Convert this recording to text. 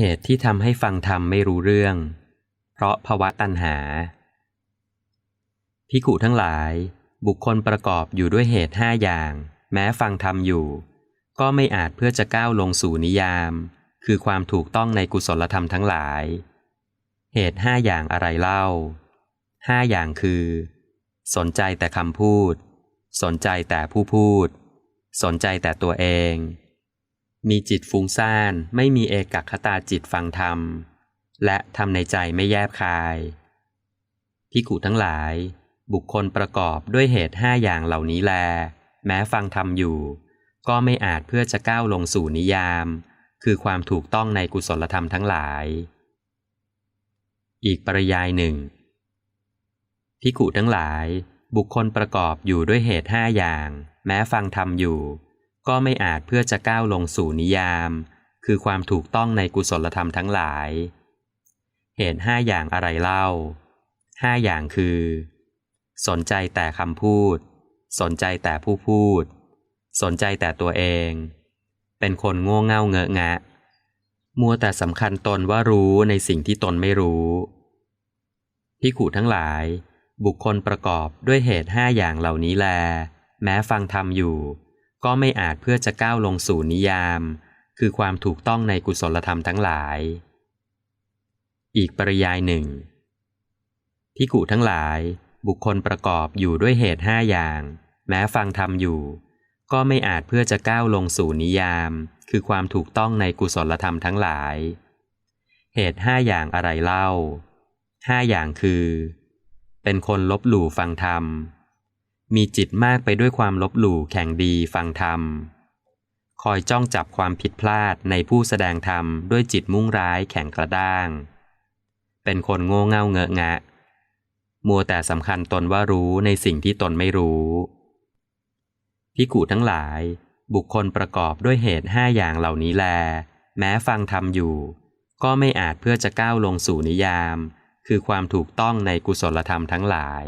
เหตุที่ทำให้ฟังธรรมไม่รู้เรื่อง เพราะภวะตัณหา พิขุทั้งหลาย บุคคลประกอบอยู่ด้วยเหตุห้าอย่าง แม้ฟังธรรมอยู่ ก็ไม่อาจเพื่อจะก้าวลงสู่นิยาม คือความถูกต้องในกุศลธรรมทั้งหลาย เหตุห้าอย่างอะไรเล่าห้าอย่างคือ สนใจแต่คำพูด สนใจแต่ผู้พูด สนใจแต่ตัวเอง มีจิตฟุ้งซ่าน ไม่มีเอกคตาจิตฟังธรรม และทำในใจไม่แยบคายพิกุทั้งหลาย บุคคลประกอบด้วยเหตุห้าอย่างเหล่านี้แล แม้ฟังธรรมอยู่ ก็ไม่อาจเพื่อจะก้าวลงสู่นิยาม คือความถูกต้องในกุศลธรรมทั้งหลาย อีกปริยายหนึ่งพิกุทั้งหลาย บุคคลประกอบอยู่ด้วยเหตุห้าอย่าง แม้ฟังธรรมอยู่ ก็ไม่อาจเพื่อจะก้าวลงสู่นิยาม คือความถูกต้องในกุศลธรรมทั้งหลาย เหตุห้าอย่างอะไรเล่าห้าอย่างคือ สนใจแต่คำพูด สนใจแต่ผู้พูด สนใจแต่ตัวเอง เป็นคนโง่เง่าเงอะงะ มัวแต่สำคัญตนว่ารู้ในสิ่งที่ตนไม่รู้พิขุทั้งหลาย บุคคลประกอบด้วยเหตุห้าอย่างเหล่านี้แล แม้ฟังธรรมอยู่ ก็ไม่อาจเพื่อจะก้าวลงสู่นิยาม คือความถูกต้องในกุศลธรรมทั้งหลาย อีกปริยายหนึ่งพิกุทั้งหลาย บุคคลประกอบอยู่ด้วยเหตุห้าอย่าง แม้ฟังธรรมอยู่ ก็ไม่อาจเพื่อจะก้าวลงสู่นิยาม คือความถูกต้องในกุศลธรรมทั้งหลาย เหตุห้าอย่างอะไรเล่าห้าอย่างคือ เป็นคนลบหลู่ฟังธรรม มีจิตมากไปด้วยความลบหลู่แข่งดีฟังธรรม คอยจ้องจับความผิดพลาดในผู้แสดงธรรมด้วยจิตมุ่งร้ายแข่งกระด้าง เป็นคนโง่เง่าเงอะงะ มัวแต่สำคัญตนว่ารู้ในสิ่งที่ตนไม่รู้พิกุทั้งหลาย บุคคลประกอบด้วยเหตุห้าอย่างเหล่านี้แล แม้ฟังธรรมอยู่ ก็ไม่อาจเพื่อจะก้าวลงสู่นิยาม คือความถูกต้องในกุศลธรรมทั้งหลาย